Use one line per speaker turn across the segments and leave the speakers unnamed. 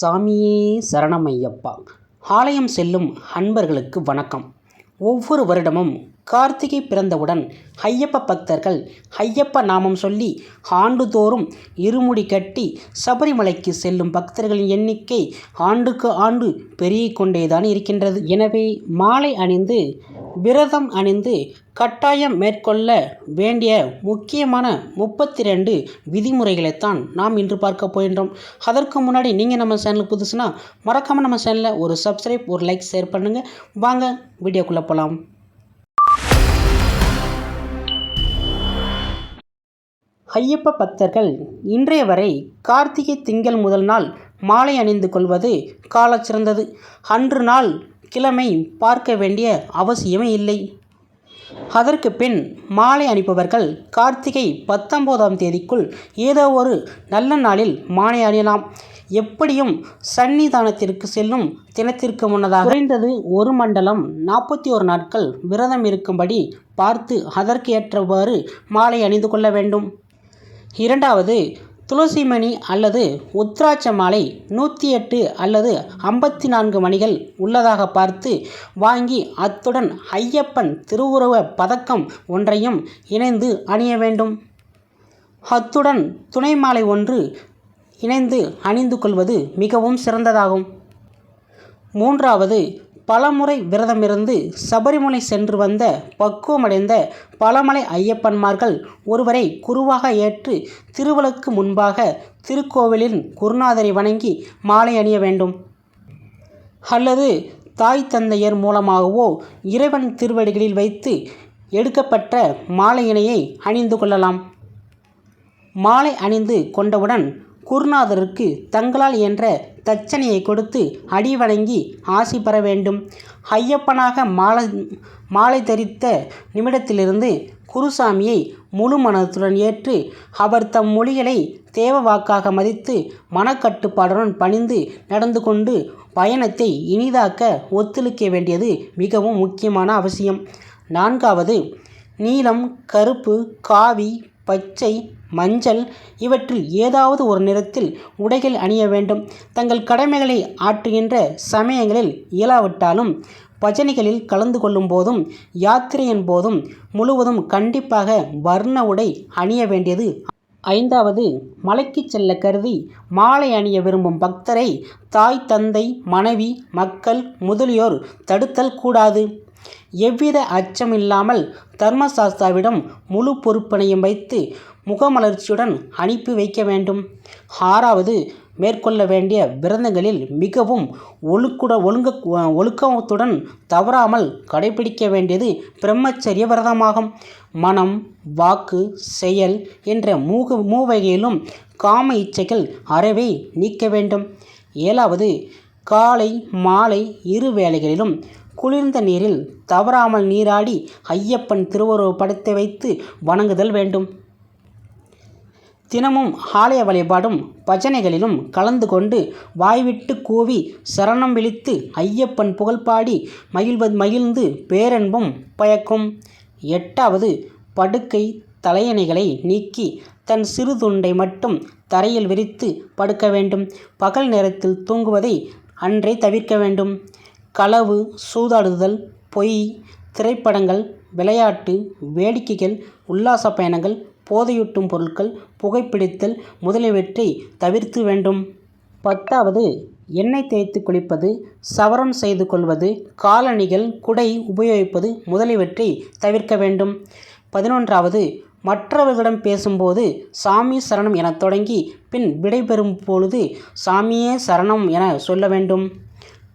சாமியே சரணமையப்பா. ஆலயம் செல்லும் அன்பர்களுக்கு வணக்கம். ஒவ்வொரு வருடமும் கார்த்திகை பிறந்தவுடன் ஐயப்ப பக்தர்கள் ஐயப்ப நாமம் சொல்லி ஆண்டுதோறும் இருமுடி கட்டி சபரிமலைக்கு செல்லும் பக்தர்களின் எண்ணிக்கை ஆண்டுக்கு ஆண்டு பெருகிக் கொண்டேதான் இருக்கின்றது. எனவே மாலை அணிந்து விரதம் அணிந்து கட்டாயம் மேற்கொள்ள வேண்டிய முக்கியமான முப்பத்தி ரெண்டு விதிமுறைகளைத்தான் நாம் இன்று பார்க்க போகின்றோம். அதற்கு முன்னாடி நீங்கள் நம்ம சேனலுக்கு புதுசுனா மறக்காமல் நம்ம சேனலில் ஒரு சப்ஸ்கிரைப் ஒரு லைக் ஷேர் பண்ணுங்கள் வாங்க வீடியோக்குள்ளே போகலாம் ஐயப்ப பக்தர்கள் இன்றைய வரை கார்த்திகை திங்கள் முதல் நாள் மாலை அணிந்து கொள்வது காலச்சிறந்தது அன்று நாள் கிழமை பார்க்க வேண்டிய அவசியமே இல்லை. அதற்கு பின் மாலை அணிப்பவர்கள் கார்த்திகை பத்தொம்போதாம் தேதிக்குள் ஏதோ ஒரு நல்ல நாளில் மாலை அணியலாம். எப்படியும் சன்னிதானத்திற்கு செல்லும் தினத்திற்கு முன்னதாக குறைந்தது ஒரு மண்டலம் நாற்பத்தி ஒரு நாட்கள் விரதம் இருக்கும்படி பார்த்து அதற்கு ஏற்றவாறு மாலை அணிந்து கொள்ள வேண்டும். இரண்டாவது துளசிமணி அல்லது உத்ராட்ச மாலை நூற்றி எட்டு அல்லது ஐம்பத்தி நான்கு மணிகள் உள்ளதாக பார்த்து வாங்கி அத்துடன் ஐயப்பன் திருவுருவ பதக்கம் ஒன்றையும் இணைந்து அணிய வேண்டும். அத்துடன் துணை மாலை ஒன்று இணைந்து அணிந்து கொள்வது மிகவும் சிறந்ததாகும். மூன்றாவது பலமுறை விரதமிருந்து சபரிமலை சென்று வந்த பக்குவமடைந்த பலமலை ஐயப்பன்மார்கள் ஒருவரை குருவாக ஏற்று திருவலுக்கு முன்பாக திருக்கோவிலின் குருநாதரை வணங்கி மாலை அணிய வேண்டும். அல்லது தாய் தந்தையர் மூலமாகவோ இறைவன் திருவடிகளில் வைத்து எடுக்கப்பட்ட மாலையினையை அணிந்து கொள்ளலாம். மாலை அணிந்து கொண்டவுடன் குருநாதருக்கு தங்களால் என்ற தச்சனையை கொடுத்து அடி வணங்கி ஆசி பெற வேண்டும். ஐயப்பனாக மாலை மாலை தரித்த நிமிடத்திலிருந்து குருசாமியை முழு மனத்துடன் ஏற்று அவர் தம் மொழிகளை தேவ வாக்காக மதித்து மனக்கட்டுப்பாடுடன் பணிந்து நடந்து கொண்டு பயணத்தை இனிதாக்க ஒத்துழைக்க வேண்டியது மிகவும் முக்கியமான அவசியம். நான்காவது நீலம் கருப்பு காவி பச்சை மஞ்சள் இவற்றில் ஏதாவது ஒரு நிறத்தில் உடைகள் அணிய வேண்டும். தங்கள் கடமைகளை ஆற்றுகின்ற சமயங்களில் இயலாவிட்டாலும் பஜனைகளில் கலந்து கொள்ளும் போதும் யாத்திரையின் போதும் முழுவதும் கண்டிப்பாக வர்ண உடை அணிய வேண்டியது. ஐந்தாவது மலைக்கு செல்ல கருதி மாலை அணிய விரும்பும் பக்தரை தாய் தந்தை மனைவி மக்கள் முதலியோர் தடுத்தல் கூடாது. எவ்வித அச்சமில்லாமல் தர்மசாஸ்தாவிடம் முழு பொறுப்பினையும் வைத்து முகமலர்ச்சியுடன் அனுப்பி வைக்க வேண்டும். ஆறாவது மேற்கொள்ள வேண்டிய விரதங்களில் மிகவும் ஒழுக்குட ஒழுங்க ஒழுக்கத்துடன் தவறாமல் கடைபிடிக்க வேண்டியது பிரம்மச்சரிய விரதமாகும். மனம் வாக்கு செயல் என்ற மூக மூவகையிலும் காம இச்சைகள் அறவே நீக்க வேண்டும். ஏழாவது காலை மாலை இரு வேளைகளிலும் குளிர்ந்த நீரில் தவறாமல் நீராடி ஐயப்பன் திருவுருவ படத்தை வைத்து வணங்குதல் வேண்டும். தினமும் ஆலய வழிபாடும் பஜனைகளிலும் கலந்து கொண்டு வாய்விட்டு கூவி சரணம் விழித்து ஐயப்பன் புகழ்பாடி மகிழ்வது மகிழ்ந்து பேரன்பும் பயக்கும். எட்டாவது படுக்கை தலையணைகளை நீக்கி தன் சிறு துண்டை மட்டும் தரையில் விரித்து படுக்க வேண்டும். பகல் நேரத்தில் தூங்குவதை அன்றே தவிர்க்க வேண்டும். களவு சூதாடுதல் பொய் திரைப்படங்கள் விளையாட்டு வேடிக்கைகள் உல்லாச பயணங்கள் போதையூட்டும் பொருட்கள் புகைப்பிடித்தல் முதலியவற்றை தவிர்த்து வேண்டும். பத்தாவது எண்ணெய் தேய்த்து குளிப்பது சவரம் செய்து கொள்வது காலணிகள் குடை உபயோகிப்பது முதலியவற்றை தவிர்க்க வேண்டும். பதினொன்றாவது மற்றவர்களிடம் பேசும்போது சாமி சரணம் என தொடங்கி பின் விடைபெறும் பொழுது சாமியே சரணம் என சொல்ல வேண்டும்.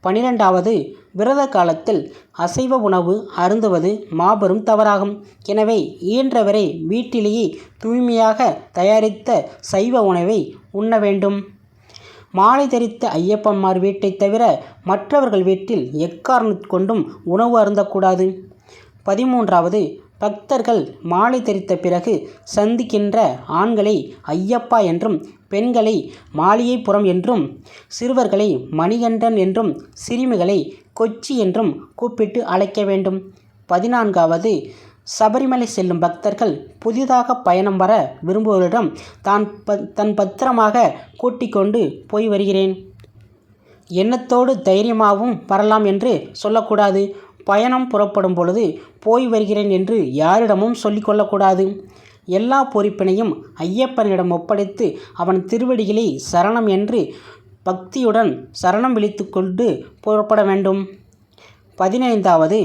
பனிரெண்டாவது விரத காலத்தில் அசைவ உணவு அருந்துவது மாபெரும் தவறாகும். எனவே இயன்றவரை வீட்டிலேயே தூய்மையாக தயாரித்த சைவ உணவை உண்ண வேண்டும். மாலை தரித்த ஐயப்பன்மார் வீட்டை தவிர மற்றவர்கள் வீட்டில் எக்காரணத்து கொண்டும் உணவு அருந்தக்கூடாது. பதிமூன்றாவது பக்தர்கள் மாலை தரித்த பிறகு சந்திக்கின்ற ஆண்களை ஐயப்பா என்றும் பெண்களை மாளிகைப்புறம் என்றும் சிறுவர்களை மணிகண்டன் என்றும் சிறுமிகளை கொச்சி என்றும் கூப்பிட்டு அழைக்க வேண்டும். பதினான்காவது சபரிமலை செல்லும் பக்தர்கள் புதிதாக பயணம் வர விரும்புவோரிடம் தான் ப தன் பத்திரமாக கூட்டிக் கொண்டு போய் வருகிறேன். எண்ணத்தோடு தைரியமாகவும் வரலாம் என்று சொல்லக்கூடாது. பயணம் புறப்படும் பொழுது போய் வருகிறேன் என்று யாரிடமும் சொல்லிக் கொள்ளக்கூடாது. எல்லா பொறுப்பினையும் ஐயப்பனிடம் ஒப்படைத்து அவன் திருவடிகளை சரணம் என்று பக்தியுடன் சரணம் விழித்து கொண்டு புறப்பட வேண்டும். பதினைந்தாவது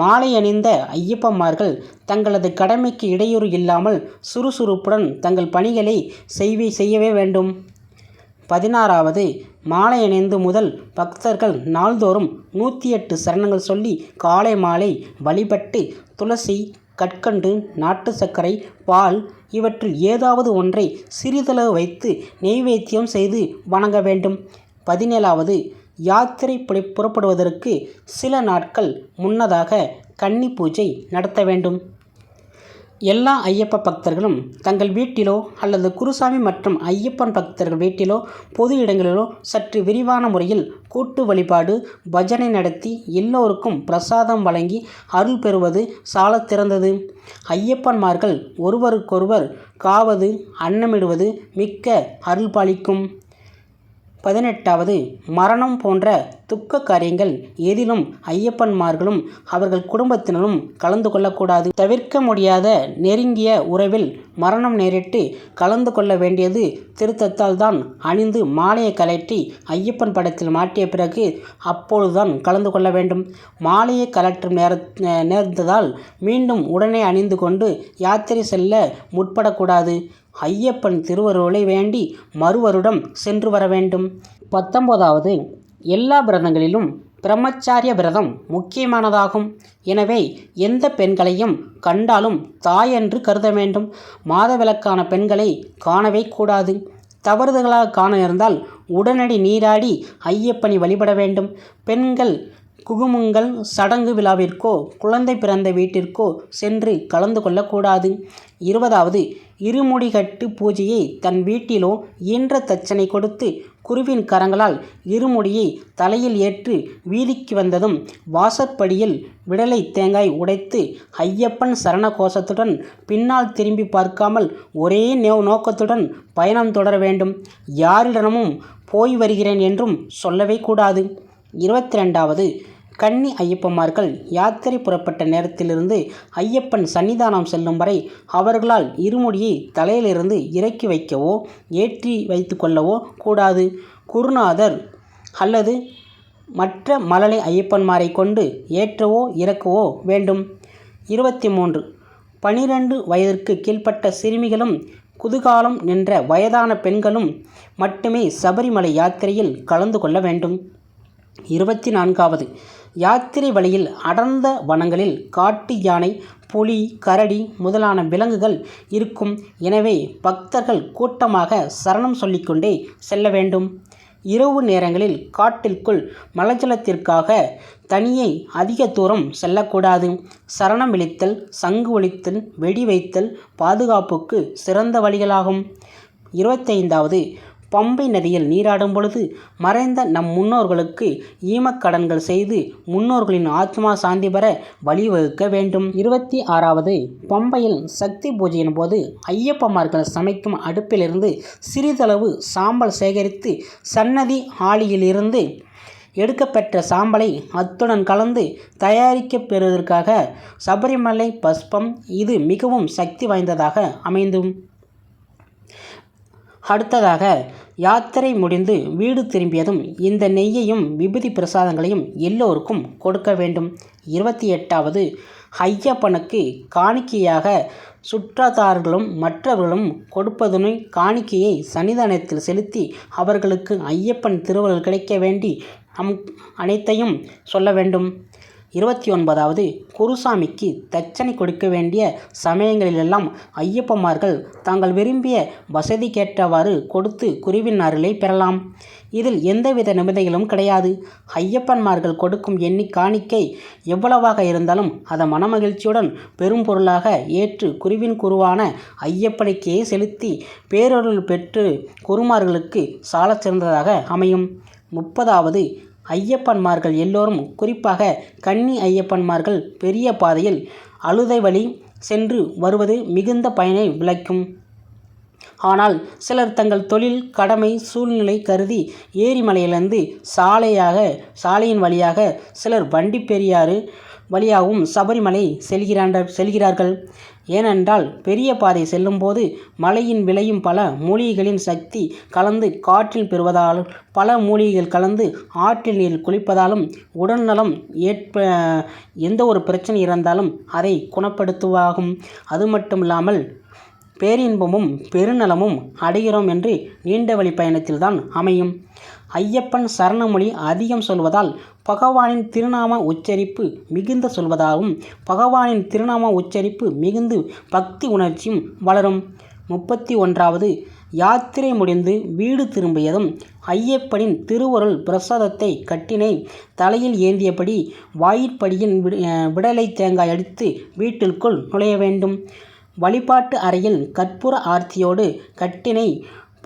மாலை அணிந்த ஐயப்பமார்கள் தங்களது கடமைக்கு இடையூறு இல்லாமல் சுறுசுறுப்புடன் தங்கள் பணிகளை செய்வே செய்யவே வேண்டும். பதினாறாவது மாலை அணிந்து முதல் பக்தர்கள் நாள்தோறும் நூற்றி எட்டு சரணங்கள் சொல்லி காலை மாலை வழிபட்டு துளசி கற்கண்டு நாட்டு சர்க்கரை பால் இவற்றில் ஏதாவது ஒன்றை சிறிதளவு வைத்து நெய்வேத்தியம் செய்து வணங்க வேண்டும். பதினேழாவது யாத்திரை புறி புறப்படுவதற்கு சில நாட்கள் முன்னதாக கன்னி பூஜை நடத்த வேண்டும். எல்லா ஐயப்ப பக்தர்களும் தங்கள் வீட்டிலோ அல்லது குருசாமி மற்றும் ஐயப்பன் பக்தர்கள் வீட்டிலோ பொது இடங்களிலோ சற்று விரிவான முறையில் கூட்டு வழிபாடு பஜனை நடத்தி எல்லோருக்கும் பிரசாதம் வழங்கி அருள் பெறுவது சால திறந்தது. ஐயப்பன்மார்கள் ஒருவருக்கொருவர் காவது அன்னமிடுவது மிக்க அருள் பாலிக்கும் பதினெட்டாவது மரணம் போன்ற துக்க காரியங்கள் எதிலும் ஐயப்பன்மார்களும் அவர்கள் குடும்பத்தினரும் கலந்து கொள்ளக்கூடாது. தவிர்க்க முடியாத நெருங்கிய உறவில் மரணம் நேரிட்டு கலந்து கொள்ள வேண்டியது திருத்தத்தால் தான் அணிந்து மாலையை கலட்டி ஐயப்பன் படத்தில் மாட்டிய பிறகு அப்பொழுதுதான் கலந்து கொள்ள வேண்டும். மாலையை கலற்றும் நேர நேர்ந்ததால் மீண்டும் உடனே அணிந்து கொண்டு யாத்திரை செல்ல முற்படக்கூடாது. ஐயப்பன் திருவருளை வேண்டி மறுவருடம் சென்று வர வேண்டும். பத்தொன்பதாவது எல்லா விரதங்களிலும் பிரம்மச்சாரிய விரதம் முக்கியமானதாகும். எனவே எந்த பெண்களையும் கண்டாலும் தாயென்று கருத வேண்டும். மாதவிலக்கான பெண்களை காணவே கூடாது. தவறுதலாக காண இருந்தால் உடனடி நீராடி ஐயப்பனை வழிபட வேண்டும். பெண்கள் குகுமங்கள் சடங்கு விழாவிற்கோ குழந்தை பிறந்த வீட்டிற்கோ சென்று கலந்து கொள்ளக்கூடாது. இருபதாவது இருமுடிகட்டு பூஜையை தன் வீட்டிலோ ஈன்ற தச்சனை கொடுத்து குருவின் கரங்களால் இருமுடியை தலையில் ஏற்று வீதிக்கு வந்ததும் வாசற்படியில் விடலை தேங்காய் உடைத்து ஐயப்பன் சரண கோஷத்துடன் பின்னால் திரும்பி பார்க்காமல் ஒரே நோ நோக்கத்துடன் பயணம் தொடர வேண்டும். யாரிடமும் போய் வருகிறேன் என்றும் சொல்லவே கூடாது. இருபத்தி ரெண்டாவது கன்னி ஐயப்பமார்கள் யாத்திரை புறப்பட்ட நேரத்திலிருந்து ஐயப்பன் சன்னிதானம் செல்லும் வரை அவர்களால் இருமுடியை தலையிலிருந்து இறக்கி வைக்கவோ ஏற்றி வைத்து கொள்ளவோ கூடாது. குருநாதர் அல்லது மற்ற மழலை ஐயப்பன்மாரை கொண்டு ஏற்றவோ இறக்கவோ வேண்டும். இருபத்தி மூன்று பனிரெண்டு வயதிற்கு கீழ்ப்பட்ட சிறுமிகளும் குதுகாலம் நின்ற வயதான பெண்களும் மட்டுமே சபரிமலை யாத்திரையில் கலந்து கொள்ள வேண்டும். இருபத்தி நான்காவது. யாத்திரை வழியில் அடர்ந்த வனங்களில் காட்டு யானை புலி கரடி முதலான விலங்குகள் இருக்கும். எனவே பக்தர்கள் கூட்டமாக சரணம் சொல்லிக்கொண்டே செல்ல வேண்டும். இரவு நேரங்களில் காட்டிற்குள் மலஜலத்திற்காக தனியே அதிக தூரம் செல்லக்கூடாது. சரணம் விழித்தல் சங்கு ஒழித்தல் வெடி வைத்தல் பாதுகாப்புக்கு சிறந்த வழிகளாகும். இருபத்தைந்தாவது பம்பை நதியில் நீராடும் பொழுது மறைந்த நம் முன்னோர்களுக்கு ஈமக்கடன்கள் செய்து முன்னோர்களின் ஆத்மா சாந்தி பெற வழிவகுக்க வேண்டும். இருபத்தி ஆறாவது பம்பையில் சக்தி பூஜையின் போது ஐயப்பமார்கள் சமைக்கும் அடுப்பிலிருந்து சிறிதளவு சாம்பல் சேகரித்து சன்னதி ஆளியிலிருந்து எடுக்கப்பெற்ற சாம்பலை அத்துடன் கலந்து தயாரிக்கப் பெறுவதற்காக சபரிமலை பஸ்பம் இது மிகவும் சக்தி வாய்ந்ததாக அமைந்தும் அடுத்ததாக யாத்திரை முடிந்து வீடு திரும்பியதும் இந்த நெய்யையும் விபூதி பிரசாதங்களையும் எல்லோருக்கும் கொடுக்க வேண்டும். இருபத்தி எட்டாவது ஐயப்பனுக்கு காணிக்கையாக சுற்றத்தார்களும் மற்றவர்களும் கொடுப்பதுனை காணிக்கையை சன்னிதானத்தில் செலுத்தி அவர்களுக்கு ஐயப்பன் திருவள்ளுவர் கிடைக்க வேண்டி நம் அனைத்தையும் சொல்ல வேண்டும். இருபத்தி ஒன்பதாவது குருசாமிக்கு தட்சணை கொடுக்க வேண்டிய சமயங்களிலெல்லாம் ஐயப்பன்மார்கள் தாங்கள் விரும்பிய வசதிக்கேற்றவாறு கொடுத்து குருவின் அருளை பெறலாம். இதில் எந்தவித நிபந்தனைகளும் கிடையாது. ஐயப்பன்மார்கள் கொடுக்கும் எண்ணி காணிக்கை எவ்வளவாக இருந்தாலும் அதை மனமகிழ்ச்சியுடன் பெரும் பொருளாக ஏற்று குருவின் குருவான ஐயப்பனுக்கே செலுத்தி பேரொருள் பெற்று குருமார்களுக்கு சாலச் சிறந்ததாக அமையும். முப்பதாவது ஐயப்பன்மார்கள் எல்லோரும் குறிப்பாக கன்னி ஐயப்பன்மார்கள் பெரிய பாதையில் அழுதை வழி சென்று வருவது மிகுந்த பயனை விளைக்கும். ஆனால் சிலர் தங்கள் தொழில் கடமை சூழ்நிலை கருதி ஏரிமலையிலிருந்து சாலையாக சாலையின் வழியாக சிலர் வண்டி பெரியாறு வழியாகவும் சபரிமலை செல்கிறாண்ட செல்கிறார்கள். ஏனென்றால் பெரிய பாதை செல்லும்போது மலையின் விளையும் பல மூலிகைகளின் சக்தி கலந்து காற்றில் பெறுவதால் பல மூலிகைகள் கலந்து ஆற்றில் நீரில் குளிப்பதாலும் உடல்நலம் ஏற்ப எந்த ஒரு பிரச்சனை இருந்தாலும் அதை குணப்படுத்துவாகும். அது மட்டும் இல்லாமல் பேரின்பமும் பெருநலமும் அடைகிறோம் என்று நீண்ட வழி பயணத்தில்தான் அமையும். ஐயப்பன் சரணமொழி அதிகம் சொல்வதால் பகவானின் திருநாம உச்சரிப்பு மிகுந்த சொல்வதாகவும் பகவானின் திருநாம உச்சரிப்பு மிகுந்து பக்தி உணர்ச்சியும் வளரும். முப்பத்தி ஒன்றாவது யாத்திரை முடிந்து வீடு திரும்பியதும் ஐயப்பனின் திருவருள் பிரசாதத்தை கட்டினை தலையில் ஏந்தியபடி வாயிற்படியின் விடலை தேங்காய் அடித்து வீட்டிற்குள் நுழைய வேண்டும். வழிபாட்டு அறையில் கற்பூர ஆர்த்தியோடு கட்டினை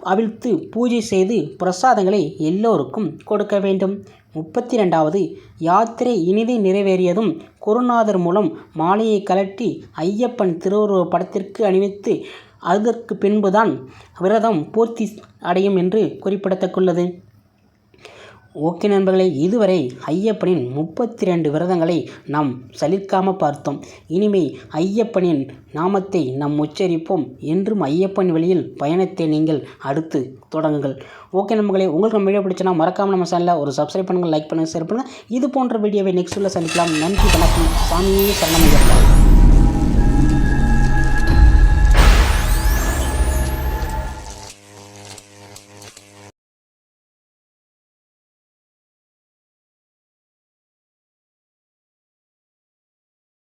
அவிழ்த்து பூஜை செய்து பிரசாதங்களை எல்லோருக்கும் கொடுக்க வேண்டும். முப்பத்தி ரெண்டாவது யாத்திரை இனிதை நிறைவேறியதும் குருநாதர் மூலம் மாலையை கலட்டி ஐயப்பன் திருவுருவ படத்திற்கு அணிவித்து அதற்கு பின்புதான் விரதம் பூர்த்தி அடையும் என்று குறிப்பிடத்தக்குள்ளது ஓகே நண்பர்களே இதுவரை ஐயப்பனின் முப்பத்தி ரெண்டு விரதங்களை நாம் சலிக்காமல் பார்த்தோம். இனிமே ஐயப்பனின் நாமத்தை நாம் உச்சரிப்போம். என்றும் ஐயப்பன் வழியில் பயணத்தை நீங்கள் அடுத்து தொடங்குங்கள். ஓகே நண்பர்களே உங்களுக்கு நம்ம வீடியோ பிடிச்சனா மறக்காமல் நம்ம சேனலில் ஒரு சப்ஸ்கிரைப் பண்ணுங்கள் லைக் பண்ணுங்கள் ஷேர் பண்ணுங்கள் இது போன்ற வீடியோவை நெக்ஸ்ட்டில் சந்திக்கலாம். நன்றி வணக்கம். சாமியே சரணம்.